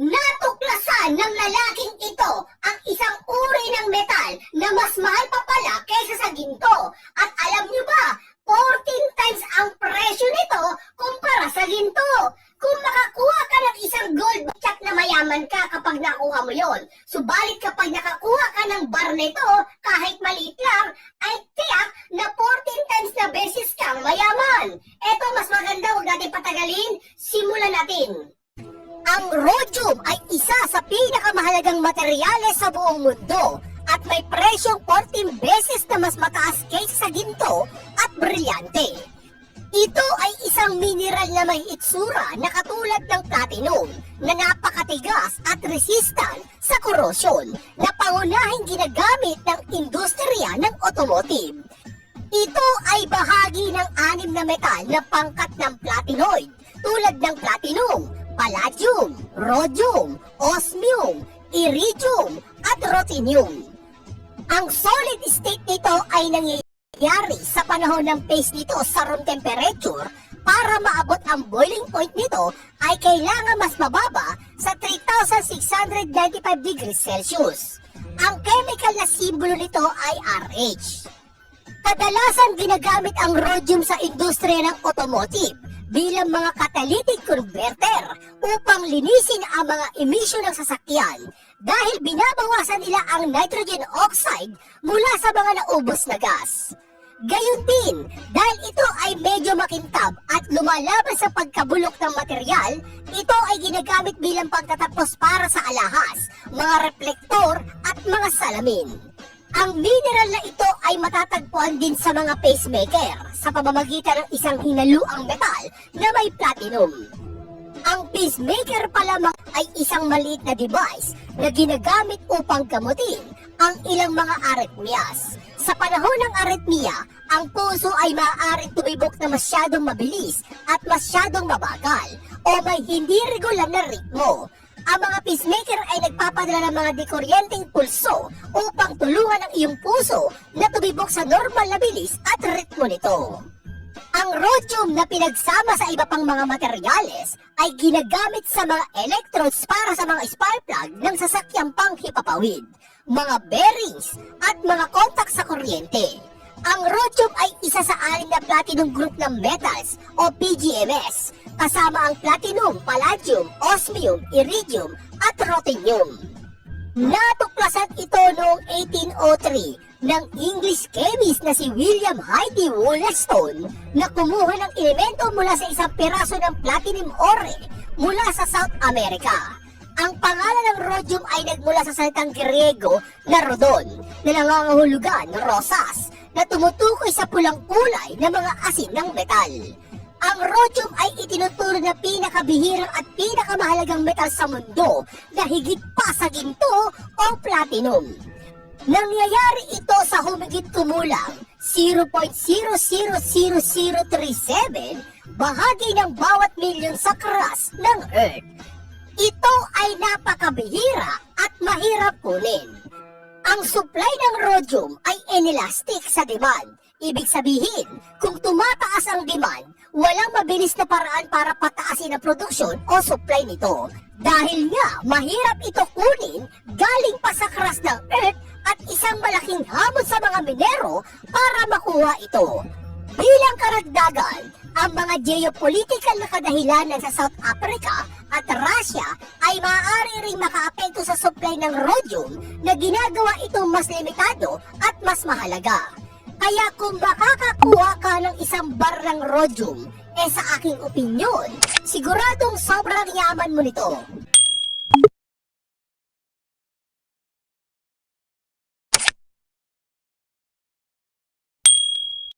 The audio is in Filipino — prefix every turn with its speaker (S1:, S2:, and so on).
S1: Natuklasan ng lalaking ito ang isang uri ng metal na mas mahal pa pala kaysa sa ginto. At alam nyo ba, 14 times ang presyo nito kumpara sa ginto. Kung makakuha ka ng isang gold check na mayaman ka kapag nakuha mo yon. Subalit kapag nakakuha ka ng bar nito, kahit maliit lang, ay tiyak na 14 times na beses kang mayaman. Eto, mas maganda, huwag natin patagalin. Simulan natin. Ang rhodium ay isa sa pinakamahalagang materyales sa buong mundo at may presyong 14 beses na mas mataas kaysa sa ginto at brilyante. Ito ay isang mineral na may itsura na katulad ng platinum na napakatigas at resistant sa korosyon na pangunahing ginagamit ng industriya ng automotive. Ito ay bahagi ng anim na metal na pangkat ng platinoid tulad ng platinum, palladium, rhodium, osmium, iridium at ruthenium. Ang solid state nito ay nangyayari sa panahon ng phase nito sa room temperature para maabot ang boiling point nito ay kailangan mas mababa sa 3,695 degrees Celsius. Ang chemical na simbolo nito ay RH. Kadalasan ginagamit ang rhodium sa industriya ng automotive bilang mga catalytic converter upang linisin ang mga emisyon ng sasakyan dahil binabawasan nila ang nitrogen oxide mula sa mga naubos na gas. Gayun din, dahil ito ay medyo makintab at lumalaban sa pagkabulok ng material, ito ay ginagamit bilang pagtatapos para sa alahas, mga reflektor at mga salamin. Ang mineral na ito ay matatagpuan din sa mga pacemaker sa pamamagitan ng isang hinaluang metal na may platinum. Ang pacemaker pa lamang ay isang maliit na device na ginagamit upang gamutin ang ilang mga arrhythmias. Sa panahon ng arrhythmia, ang puso ay maaaring tumibok na masyadong mabilis at masyadong mabagal o may hindi regular na ritmo. Ang mga pacemaker ay nagpapadala ng mga dekuryenteng pulso upang tulungan ang iyong puso na tumibok sa normal na bilis at ritmo nito. Ang rhodium na pinagsama sa iba pang mga materyales ay ginagamit sa mga electrodes para sa mga spark plug ng sasakyang panghipapawid, mga bearings at mga contact sa kuryente. Ang rhodium ay isa sa anim na platinum group ng metals o PGMs, kasama ang platinum, palladium, osmium, iridium at ruthenium. Natuklasan ito noong 1803 ng English chemist na si William Heidi Wollaston na kumuha ng elemento mula sa isang piraso ng platinum ore mula sa South America. Ang pangalan ng rhodium ay nagmula sa salitang Griego na rodon na nangangahulugan rosas na tumutukoy sa pulang kulay ng mga asin ng metal. Ang rhodium ay itinuturo na pinakabihirang at pinakamahalagang metal sa mundo na higit pa sa ginto o platinum. Nangyayari ito sa humigit kumulang 0.000037 bahagi ng bawat milyon sa crust ng Earth. Ito ay napakabihira at mahirap kunin. Ang supply ng rhodium ay inelastic sa demand. Ibig sabihin, kung tumataas ang demand, walang mabilis na paraan para pataasin ang produksyon o supply nito. Dahil nga, mahirap ito kunin galing pa sa crust ng Earth at isang malaking hamon sa mga minero para makuha ito. Bilang karagdagan, ang mga geopolitical na kadahilanan sa South Africa at Russia ay maaari ring makaapekto sa supply ng rhodium na ginagawa itong mas limitado at mas mahalaga. Kaya kung makakakuha ka ng isang bar ng rhodium, eh sa aking opinyon, siguradong sobrang yaman mo nito.